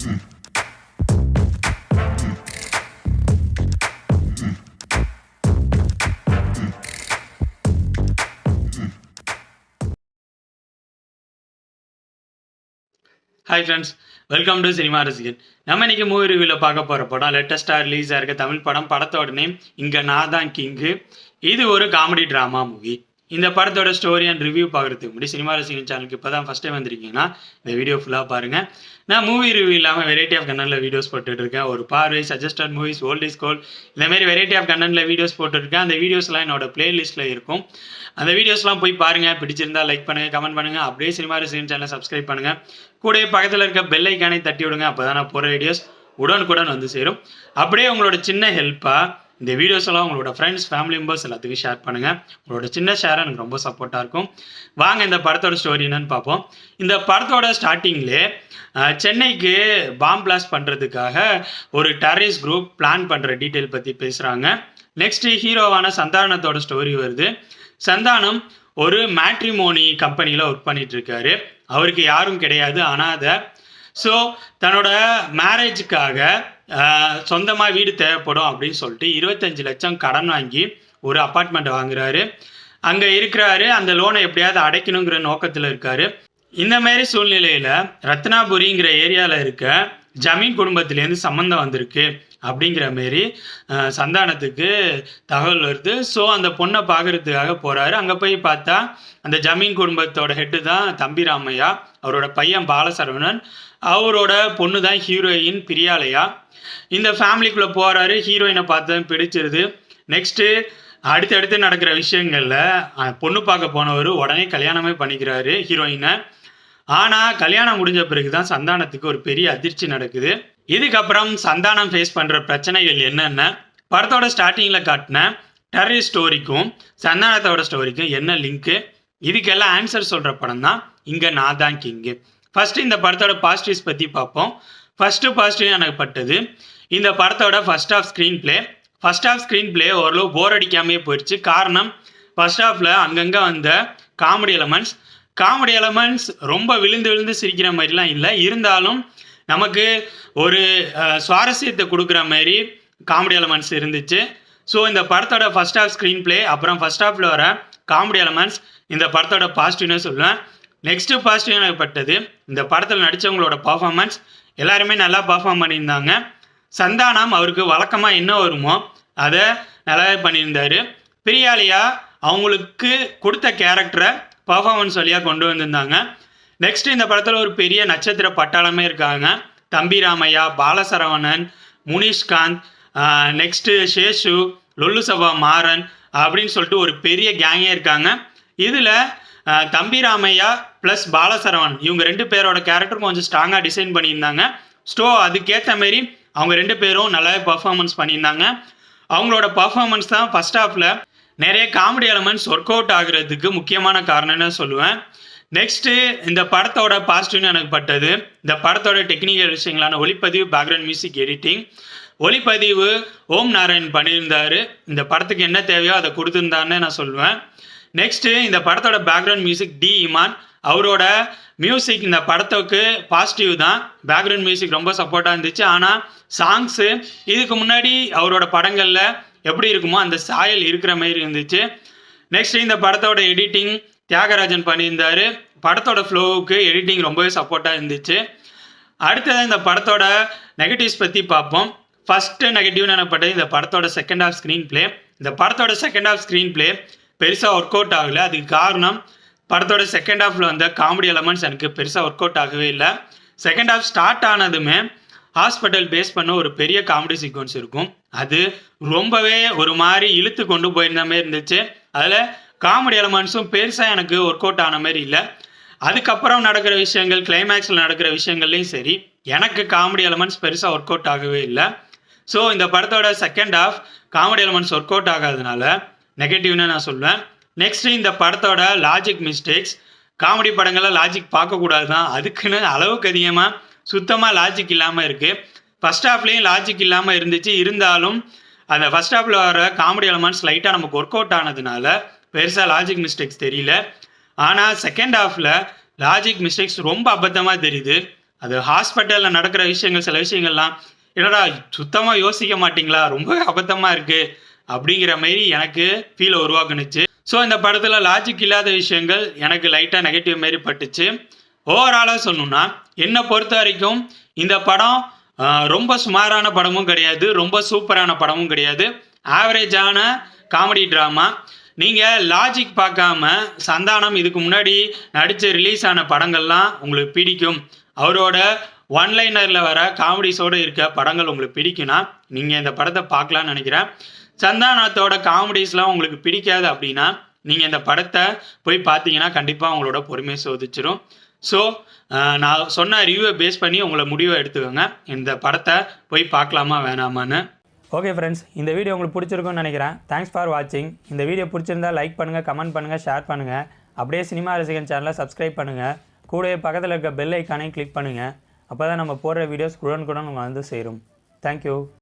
Hi friends welcome to cinema Rasigan நம்ம இன்னைக்கு movie ரிவியூவில் பார்க்க போகிற படம் லேட்டஸ்டாக ரிலீஸாக இருக்க தமிழ் படம் படத்தோட நேம் இங்கே நான் தான் கிங்கு இது ஒரு காமெடி ட்ராமா மூவி இந்த படத்தோட ஸ்டோரி அண்ட் ரிவ்யூ பார்க்குறதுக்கு முன்னாடி சினிமா ரசிகன் சேனலுக்கு இப்போ தான் ஃபஸ்ட் டைம் வந்திருக்கீங்கன்னா இந்த வீடியோ ஃபுல்லாக பாருங்கள் நான் மூவி ரிவ்யூ இல்லாமல் வெரைட்டி ஆஃப் கண்டனில் வீடியோஸ் போட்டுட்டு இருக்கேன். ஒரு பார்வை suggested movies old is gold இந்த மாதிரி வெரைட்டி ஆஃப் கண்டனில் வீடியோஸ் போட்டுருக்கேன் அந்த வீடியோஸ்லாம் என்னோட பிளேலிஸ்ட்டில் இருக்கும். அந்த வீடியோஸ்லாம் போய் பாருங்கள் பிடிச்சிருந்தா லைக் பண்ணுங்கள் கமெண்ட் பண்ணுங்கள் அப்படியே சினிமா ரசிகன் சேனலை சப்ஸ்கிரைப் பண்ணுங்கள் கூடவே பக்கத்தில் இருக்க பெல் ஐக்கானை தட்டி விடுங்க. அப்போ தான் நான் போகிற வீடியோஸ் உடனுக்குடன் வந்து சேரும். அப்படியே உங்களோட சின்ன ஹெல்ப்பாக இந்த வீடியோஸ் எல்லாம் உங்களோட ஃப்ரெண்ட்ஸ் ஃபேமிலி மெம்பர்ஸ் எல்லாத்துக்கும் ஷேர் பண்ணுங்கள் உங்களோட சின்ன ஷேர் எனக்கு ரொம்ப சப்போர்ட்டாக இருக்கும். வாங்க இந்த படத்தோட ஸ்டோரி என்னன்னு பார்ப்போம். இந்த படத்தோட ஸ்டார்டிங்லே சென்னைக்கு பாம் பிளாஸ்ட் பண்ணுறதுக்காக ஒரு டெரரிஸ்ட் குரூப் பிளான் பண்ணுற டீட்டெயில் பற்றி பேசுகிறாங்க நெக்ஸ்ட் ஹீரோவான சந்தானத்தோட ஸ்டோரி வருது. சந்தானம் ஒரு மேட்ரிமோனி கம்பெனியில் ஒர்க் பண்ணிட்டு இருக்காரு. அவருக்கு யாரும் கிடையாது. ஆனால் அதை ஸோ தன்னோட மேரேஜுக்காக சொந்தமாக வீடு தேவைப்படும் அப்படின்னு சொல்லிட்டு இருபத்தஞ்சு லட்சம் கடன் வாங்கி ஒரு அப்பார்ட்மெண்ட் வாங்குறாரு. அங்கே இருக்கிறாரு. அந்த லோனை எப்படியாவது அடைக்கணுங்கிற நோக்கத்தில் இருக்காரு. இந்த மாதிரி சூழ்நிலையில் ரத்னாபுரிங்கிற ஏரியாவில் இருக்க ஜமீன் குடும்பத்திலேருந்து சம்மந்தம் வந்திருக்கு அப்படிங்கிற மாரி சந்தானத்துக்கு தகவல் வருது. ஸோ அந்த பொண்ணை பார்க்கறதுக்காக போகிறாரு அங்கே போய் பார்த்தா அந்த ஜமீன் குடும்பத்தோட ஹெட்டு தான் தம்பி ராமையா அவரோட பையன் பாலசரவணன் அவரோட பொண்ணு தான் ஹீரோயின் பிரியாலையா. இந்த ஃபேமிலிக்குள்ளே போகிறாரு ஹீரோயினை பார்த்து பிடிச்சிருது. நெக்ஸ்ட்டு அடுத்தடுத்து நடக்கிற விஷயங்களில் பொண்ணு பார்க்க போனவர் உடனே கல்யாணமே பண்ணிக்கிறாரு ஹீரோயினை. ஆனால் கல்யாணம் முடிஞ்ச பிறகு தான் சந்தானத்துக்கு ஒரு பெரிய அதிர்ச்சி நடக்குது. இதுக்கப்புறம் சந்தானம் ஃபேஸ் பண்ணுற பிரச்சனைகள் என்னென்ன? படத்தோட ஸ்டார்டிங்கில் காட்டின டெரரிஸ்ட் ஸ்டோரிக்கும் சந்தானத்தோட ஸ்டோரிக்கும் என்ன லிங்க்கு இதுக்கெல்லாம் ஆன்சர் சொல்கிற படம் தான் இங்கே நான் தான் கிங்கு ஃபஸ்ட்டு இந்த படத்தோட பாசிட்டிவ்ஸ் பற்றி பார்ப்போம். ஃபஸ்ட்டு பாசிட்டிவ் எனக்கு பட்டது இந்த படத்தோட first half screenplay first half screenplay ஓரளவு போர் அடிக்காமே போயிடுச்சு. காரணம் ஃபர்ஸ்ட் ஹாஃபில் அங்கங்கே வந்த காமெடி எலமெண்ட்ஸ் காமெடி எலமெண்ட்ஸ் ரொம்ப விழுந்து விழுந்து சிரிக்கிற மாதிரிலாம் இல்லை. இருந்தாலும் நமக்கு ஒரு சுவாரஸ்யத்தை கொடுக்குற மாதிரி காமெடி எலமெண்ட்ஸ் இருந்துச்சு. ஸோ இந்த படத்தோட ஃபஸ்ட் ஹாஃப் ஸ்க்ரீன் பிளே அப்புறம் ஃபர்ஸ்ட் ஹாஃபில் வர காமெடி எலமெண்ட்ஸ் இந்த படத்தோட பாசிட்டிவ்னு சொல்லுவேன். நெக்ஸ்ட் பாசிட்டிவ் பட்டது இந்த படத்தில் நடித்தவங்களோட பர்ஃபார்மன்ஸ் எல்லாருமே நல்லா பர்ஃபார்ம் பண்ணியிருந்தாங்க. சந்தானம் அவருக்கு வழக்கமாக என்ன வருமோ அதை நல்லாவே பண்ணியிருந்தார். பிரியாலியா அவங்களுக்கு கொடுத்த கேரக்டரை பர்ஃபார்மன்ஸ் வழியாக கொண்டு வந்திருந்தாங்க. நெக்ஸ்ட் இந்த படத்தில் ஒரு பெரிய நட்சத்திர பட்டாளமே இருக்காங்க. தம்பி ராமையா பாலசரவணன் முனிஷ்காந்த் நெக்ஸ்ட்டு சேஷு லொல்லு சபா மாறன் அப்படின்னு சொல்லிட்டு ஒரு பெரிய கேங்கே இருக்காங்க. இதில் தம்பி ராமையா ப்ளஸ் பாலசரவன் இவங்க ரெண்டு பேரோட கேரக்டர் கொஞ்சம் ஸ்ட்ராங்காக டிசைன் பண்ணியிருந்தாங்க. ஸ்டோ அதுக்கேற்ற மாரி அவங்க ரெண்டு பேரும் நல்லாவே பர்ஃபார்மன்ஸ் பண்ணியிருந்தாங்க. அவங்களோட பர்ஃபார்மன்ஸ் தான் ஃபஸ்ட் ஹாஃபில் நிறைய காமெடி எலமெண்ட்ஸ் ஒர்க் அவுட் ஆகுறதுக்கு முக்கியமான காரணம்னு சொல்லுவேன்? நெக்ஸ்ட்டு இந்த படத்தோட பாசிட்டிவ்னு எனக்கு பட்டது. இந்த படத்தோட டெக்னிக்கல் விஷயங்களான ஒளிப்பதிவு பேக்ரவுண்ட் மியூசிக் எடிட்டிங் ஒளிப்பதிவு ஓம் நாராயண் பண்ணியிருந்தாரு. இந்த படத்துக்கு என்ன தேவையோ அதை கொடுத்துருந்தான்னு நான் சொல்லுவேன். நெக்ஸ்ட்டு இந்த படத்தோட பேக்ரவுண்ட் மியூசிக் டி இமான். அவரோட மியூசிக் இந்த படத்துக்கு பாசிட்டிவ் தான். பேக்ரவுண்ட் மியூசிக் ரொம்ப சப்போர்ட்டாக இருந்துச்சு. ஆனால் சாங்ஸு இதுக்கு முன்னாடி அவரோட படங்களில் எப்படி இருக்குமோ அந்த சாயல் இருக்கிற மாதிரி இருந்துச்சு. நெக்ஸ்ட் இந்த படத்தோட எடிட்டிங் தியாகராஜன் பண்ணியிருந்தாரு. படத்தோட ஃப்ளோவுக்கு எடிட்டிங் ரொம்பவே சப்போர்ட்டாக இருந்துச்சு. அடுத்தது இந்த படத்தோட நெகட்டிவ்ஸ் பற்றி பார்ப்போம். ஃபஸ்ட்டு நெகட்டிவ்னு எனப்பட்டது இந்த படத்தோட செகண்ட் ஹாஃப் ஸ்க்ரீன் பிளே இந்த படத்தோட செகண்ட் ஹாஃப் ஸ்க்ரீன் ப்ளே பெருசாக ஒர்க் அவுட் ஆகலை. அதுக்கு காரணம் படத்தோட செகண்ட் ஹாஃபில் வந்த காமெடி எலமெண்ட்ஸ் எனக்கு பெருசாக ஒர்க் அவுட் ஆகவே இல்லை. செகண்ட் ஹாஃப் ஸ்டார்ட் ஆனதுமே ஹாஸ்பிட்டல் பேஸ் பண்ண ஒரு பெரிய காமெடி சீக்வன்ஸ் இருக்கும். அது ரொம்பவே ஒரு மாதிரி இழுத்து கொண்டு போயிருந்த மாதிரி இருந்துச்சு. அதில் காமெடி எலமெண்ட்ஸும் பெருசாக எனக்கு ஒர்க் அவுட் ஆன மாதிரி இல்லை. அதுக்கப்புறம் நடக்கிற விஷயங்கள் கிளைமேக்ஸில் நடக்கிற விஷயங்கள்லையும் சரி எனக்கு காமெடி எலமெண்ட்ஸ் பெருசாக ஒர்க் அவுட் ஆகவே இல்லை. ஸோ இந்த படத்தோட second half comedy elements work out ஆகாதனால நெகட்டிவ்னு நான் சொல்லுவேன் நெக்ஸ்ட் இந்த படத்தோட லாஜிக் மிஸ்டேக்ஸ் காமெடி படங்களில் லாஜிக் பார்க்கக்கூடாது தான் அதுக்குன்னு அளவுக்கு அதிகமாக சுத்தமாக லாஜிக் இல்லாமல் இருக்குது ஃபஸ்ட் ஹாஃப்லேயும் லாஜிக் இல்லாமல் இருந்துச்சு. இருந்தாலும் அந்த ஃபஸ்ட் ஹாஃபில் வர காமெடி எலமெண்ட்ஸ் லைட்டாக நமக்கு ஒர்க் அவுட் ஆனதுனால பெருசாக லாஜிக் மிஸ்டேக்ஸ் தெரியல. ஆனால் செகண்ட் ஹாஃபில் லாஜிக் மிஸ்டேக்ஸ் ரொம்ப அபத்தமாக தெரியுது. அது ஹாஸ்பிட்டலில் நடக்கிற விஷயங்கள் சில விஷயங்கள்லாம் என்னடா சுத்தமாக யோசிக்க மாட்டிங்களா? ரொம்ப அபத்தமாக இருக்குது அப்படிங்கிற மாதிரி எனக்கு ஃபீலை உருவாக்குனுச்சு. ஸோ இந்த படத்தில் லாஜிக் இல்லாத விஷயங்கள் எனக்கு லைட்டாக நெகட்டிவ் மாரி பட்டுச்சு. ஓவராலாக சொல்லணும்னா என்னை பொறுத்த வரைக்கும் இந்த படம் ரொம்ப சுமாரான படமும் கிடையாது ரொம்ப சூப்பரான படமும் கிடையாது. ஆவரேஜான காமெடி ட்ராமா நீங்கள் லாஜிக் பார்க்காம சந்தானம் இதுக்கு முன்னாடி நடித்து ரிலீஸ் ஆன படங்கள்லாம் உங்களுக்கு பிடிக்கும். அவரோட ஒன்லைனரில் வர காமெடிஸோடு இருக்க படங்கள் உங்களுக்கு பிடிக்கும்னா நீங்கள் இந்த படத்தை பார்க்கலான்னு நினைக்கிறேன். சந்தானத்தோட காமெடிஸ்லாம் உங்களுக்கு பிடிக்காது அப்படின்னா நீங்கள் இந்த படத்தை போய் பார்த்தீங்கன்னா கண்டிப்பாக உங்களோட பொறுமையை சோதிச்சிடும் ஸோ நான் சொன்ன ரிவ்யூவை பேஸ் பண்ணி உங்களை முடிவை எடுத்துக்கோங்க. இந்த படத்தை போய் பார்க்கலாமா வேணாமான்னு. ஓகே ஃப்ரெண்ட்ஸ் இந்த வீடியோ உங்களுக்கு பிடிச்சிருக்கும்னு நினைக்கிறேன். தேங்க்ஸ் ஃபார் வாட்சிங் இந்த வீடியோ பிடிச்சிருந்தா லைக் பண்ணுங்கள் கமெண்ட் பண்ணுங்கள் ஷேர் பண்ணுங்கள் அப்படியே சினிமா ரசிகன் சேனலை சப்ஸ்கிரைப் பண்ணுங்கள் கூடவே பக்கத்தில் இருக்க பெல் ஐக்கானையும் கிளிக் பண்ணுங்கள் அப்போ தான் நம்ம போடுற வீடியோஸ் குடன் குடன் வந்து சேரும். தேங்க்யூ